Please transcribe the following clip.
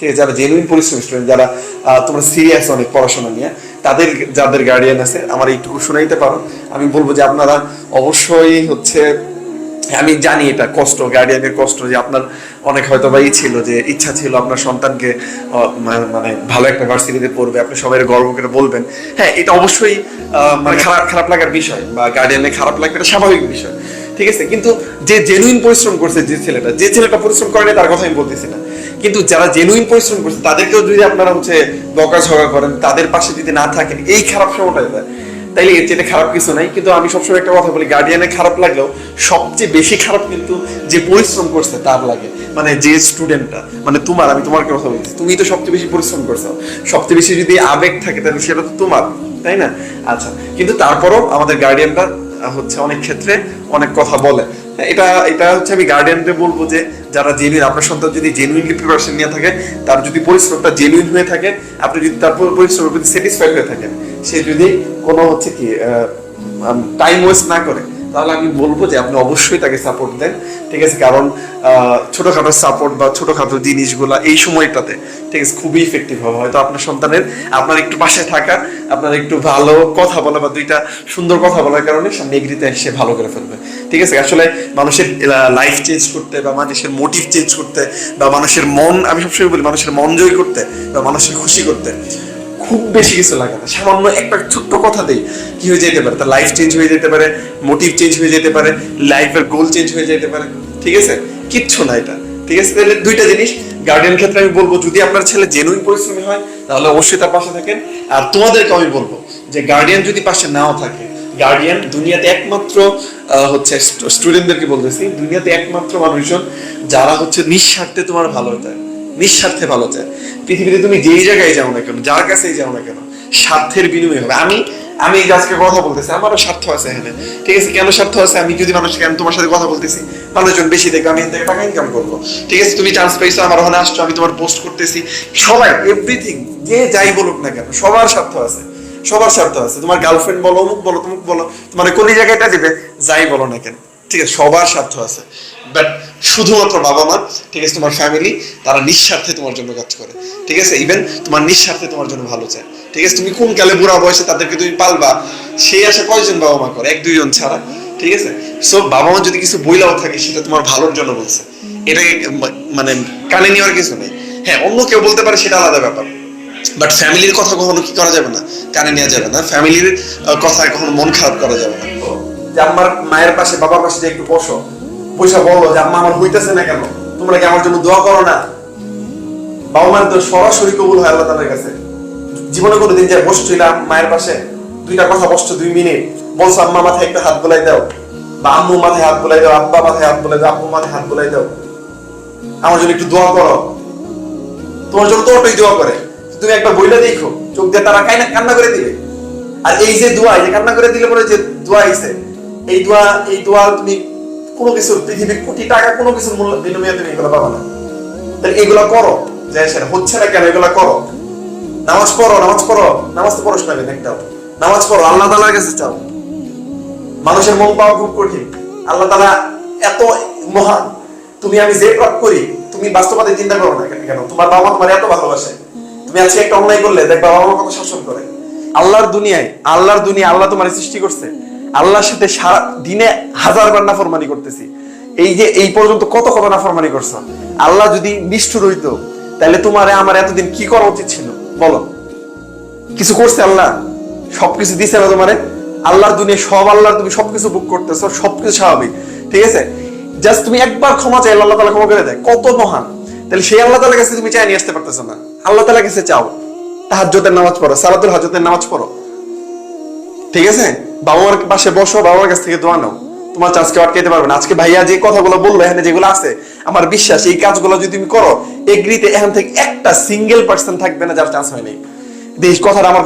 ঠিক আছে যারা জেনুইন পরিশ্রমী স্টুডেন্ট যারা তোমরা সিরিয়াস অনেক পড়াশোনা নিয়ে, তাদের, যাদের গার্ডিয়ান আছে, আমার এইটুকু শোনাইতে পারো। আমি বলব যে আপনারা অবশ্যই হচ্ছে, আমি জানি এটা কষ্ট গার্ডিয়ানের কষ্ট যে আপনার অনেক হয়তো বা ছিল, যে ইচ্ছা ছিল আপনার সন্তানকে মানে ভালো একটা ভার্সিটিতে পড়বে, আপনি সবাই গর্ব করে বলবেন। হ্যাঁ এটা অবশ্যই মানে খারাপ খারাপ লাগার বিষয়, বা গার্ডিয়ানের খারাপ লাগবে, এটা স্বাভাবিক বিষয়। ঠিক আছে? কিন্তু যে জেনুইন পরিশ্রম করছে যে ছেলেটা যে ছেলেটা পরিশ্রম করেনি তার কথা আমি বলতেছি না। কিন্তু যারা জেনুইন পরিশ্রম করছে, তাদেরকেও যদি আপনারা হচ্ছে বকাঝকা করেন, তাদের পাশে যদি না থাকেন, এই খারাপ সময়টা দেয় তাইলে এর চেয়ে খারাপ কিছু নাই। কিন্তু আমি সবসময় একটা কথা বলি গার্ডিয়ানে খারাপ লাগলেও সবচেয়ে বেশি খারাপ কিন্তু যে পরিশ্রম করছে, তার লাগে। মানে যে স্টুডেন্টটা মানে তোমার, আমি তোমার কথা বলছি তুমি তো সবচেয়ে বেশি পরিশ্রম করছ। সবচেয়ে বেশি যদি আবেগ থাকে, তাহলে সেটা তো তোমার, তাই না? আচ্ছা কিন্তু তারপরও আমাদের গার্ডিয়ানরা হচ্ছে অনেক ক্ষেত্রে অনেক কথা বলে। এটা এটা হচ্ছে আমি গার্ডিয়ানদের বলব যে, যারা জেনুইন আপনার সন্তান যদি জেনুইনলি প্রিপারেশন নিয়ে থাকে, তার যদি পরিশ্রমটা জেনুইন হয়ে থাকে, আপনি যদি তার পরিশ্রমের প্রতি স্যাটিসফাইড হয়ে থাকেন, সে যদি কোনো হচ্ছে কি টাইম ওয়েস্ট না করে তাহলে আমি বলব যে আপনি অবশ্যই তাকে সাপোর্ট দেন। ঠিক আছে, কারণ ছোটখাটো সাপোর্ট বা ছোটখাটো জিনিসগুলা এই সময়টাতে, ঠিক আছে, খুবই ইফেক্টিভ হবে। হয়তো আপনার সন্তানের, আপনার একটু পাশে থাকা, আপনার একটু ভালো কথা বলা বা দুইটা সুন্দর কথা বলার কারণে সামনে এগ্রিতে এসে ভালো করে ফেলবে। ঠিক আছে, আসলে মানুষের লাইফ চেঞ্জ করতে বা মানুষের মোটিভ চেঞ্জ করতে বা মানুষের মন, আমি সবসময় বলি মানুষের মন জয় করতে বা মানুষের খুশি করতে খুব বেশি কিছু লাগে না। সামান্য একটা ছোট্ট কথা দেই, কি হয়ে যেতে পারে? তার লাইফ চেঞ্জ হয়ে যেতে পারে মোটিভ চেঞ্জ হয়ে যেতে পারে লাইফের গোল চেঞ্জ হয়ে যেতে পারে, ঠিক আছে? কিচ্ছু না এটা, ঠিক আছে? তাহলে দুইটা জিনিস গার্ডিয়ান ক্ষেত্রে আমি বলব, যদি আপনার ছেলে জেনুইন পরিশ্রমী হয়, তাহলে অবশ্যই তার পাশে থাকেন। আর তোমাদেরকে আমি বলব, যে গার্ডিয়ান যদি পাশে নাও থাকে গার্ডিয়ান দুনিয়াতে একমাত্র হচ্ছে স্টুডেন্টদেরকে বলতেছি, দুনিয়াতে একমাত্র মানুষজন, যারা হচ্ছে নিঃস্বার্থে তোমার ভালো চায় নিঃস্বার্থে ভালো চায়। পৃথিবীতে তুমি যেই জায়গায় যাও না কেন, যার কাছেই যাও না কেন, স্বার্থের বিনিময় হবে। আমি আমি এই আজকে কথা বলতেছি, আমারও স্বার্থ আছে এখানে। ঠিক আছে, কেন স্বার্থ আছে? আমি যদি মানুষকে, আমি তোমার সাথে কথা বলতেছি, মানুষজন বেশি দেখবে, আমি এখান থেকে টাকা ইনকাম করব। ঠিক আছে, তুমি চান্স পাইছো আমার ওখানে আসছো, আমি তোমার পোস্ট করতেছি। সবাই এভরিথিং যে যাই বলুক না কেন, সবার স্বার্থ আছে। সবার স্বার্থ আছে। তোমার গার্লফ্রেন্ড বলো, অমুক বলো, তমুক বলো, তোমার কোন জায়গাটা দিবে, যাই বলো না কেন। ঠিক আছে, সবার স্বার্থ আছে। বাট শুধুমাত্র বাবা মা, ঠিক আছে, তোমার ফ্যামিলি তারা নিঃস্বার্থে তোমার জন্য কাজ করে। ঠিক আছে ইভেন তোমার নিঃস্বার্থে তোমার জন্য ভালো চায়। ঠিক আছে, তুমি কোন কালে বুড়া বয়সে তাদেরকে তুমি পালবা, সেই আশা কয়জন বাবা মা করে? এক, দুইজন ছাড়া। ঠিক আছে? সো বাবা মা যদি কিছু বইলাও থাকে, সেটা তোমার ভালোর জন্য বলছে। এটা মানে কানে নেওয়ার কিছু নেই। হ্যাঁ অন্য কেউ বলতে পারে, সেটা আলাদা ব্যাপার। বাট ফ্যামিলির কথা কখনো কি করা যাবে না? কানে নেওয়া যাবে না। ফ্যামিলির কথা কখনো মন খারাপ করা যাবে না। যে আমার মায়ের পাশে, বাবার পাশে যে একটু বসো। পয়সা বলো যে আম্মা আমার হইতেছে না কেন? তোমরা কি আমার জন্য দোয়া করো না? বাবা মায়ের তো সরাসরি কবুল হয় আল্লাহ তাদের কাছে। জীবনে কোনো দিন যায় বসছিলাম মায়ের পাশে, দুইটা কথা বসছো দুই মিনিট। বলছো, আম্মা, মাথায় একটা হাত বোলাই দাও। বা, আম্মু, মাথায় হাত বোলাই দাও। আব্বা, মাথায় হাত বোলাই দাও। আব্বু মাথায় হাত বোলাই দাও। আমার জন্য একটু দোয়া করো। তোমার জন্য তো ওটাই দোয়া করে। তুমি একটা বইটা দেখো। চোখ দিয়ে তারা কান্না করে দিবে। আর এই যে দোয়া, এই যে কান্না করে দিলে পরে যে দোয়া আইছে এই দোয়া এই দোয়া তুমি কোনো কিছু পৃথিবীর কোটি টাকা কোনো কিছুর মূল্য বিনিময়ে তুমি এগুলো পাবা না। তাহলে এগুলো করো। যে সেটা হচ্ছে না কেন, এগুলো করো। নামাজ পড়ো নামাজ পড়ো। নামাজ তো পড়োস না একটাও। নামাজ পড়ো, আল্লাহ তালার কাছে চাও। মানুষের মন পাওয়া খুব কঠিন। আল্লাহ তালা এত মহান। তুমি আমি যে পাপ করি, তুমি বাস্তবতা চিন্তা করো না কেন? তোমার বাবা মা তোমার এত ভালোবাসে। তুমি আজকে একটা অন্যায় করলে, দেখবা বাবা মা কত শাসন করে। আল্লাহর দুনিয়ায়, আল্লাহর দুনিয়া আল্লাহ তোমার সৃষ্টি করছে। আল্লাহর সাথে সারা দিনে হাজার বার নাফরমানি করতেছি। এই যে, এই পর্যন্ত কত কত নাফরমানি করছ? আল্লাহ যদি নিষ্ঠুর হইতো, তাহলে তোমারে আমার এতদিন কি করা উচিত ছিল? বলো। কিছু করছে আল্লাহ? সবকিছু দিছে না তোমারে? আল্লাহর দুনিয়া, সব আল্লাহর তুমি সবকিছু বুক করতেছো, সবকিছু স্বাভাবিক। ঠিক আছে? জাস্ট তুমি একবার ক্ষমা চাই আল্লাহ তালা ক্ষমা করে দেয়। কত মহান। তাহলে সেই আল্লাহ তালার কাছে তুমি চাই নিয়ে আসতে পারতেছো না। আল্লাহ তালার কাছে চাও। তাহাজ্জতের নামাজ পড়ো, সালাতুল হাজতের নামাজ পড়ো। ঠিক আছে? বাবা মার পাশে বসো, বাবার কাছ থেকে দোয়া নাও। তোমার চাষকে আটকাইতে পারবে না। আজকে ভাইয়া যে কথাগুলো বলল, এখানে যেগুলো আছে, আমার বিশ্বাস, এই কাজগুলো যদি তুমি করো, এগ্রিতে এখান থেকে একটা সিঙ্গেল পার্সন থাকবে না যার চান্স হয়নি কথাটা আমার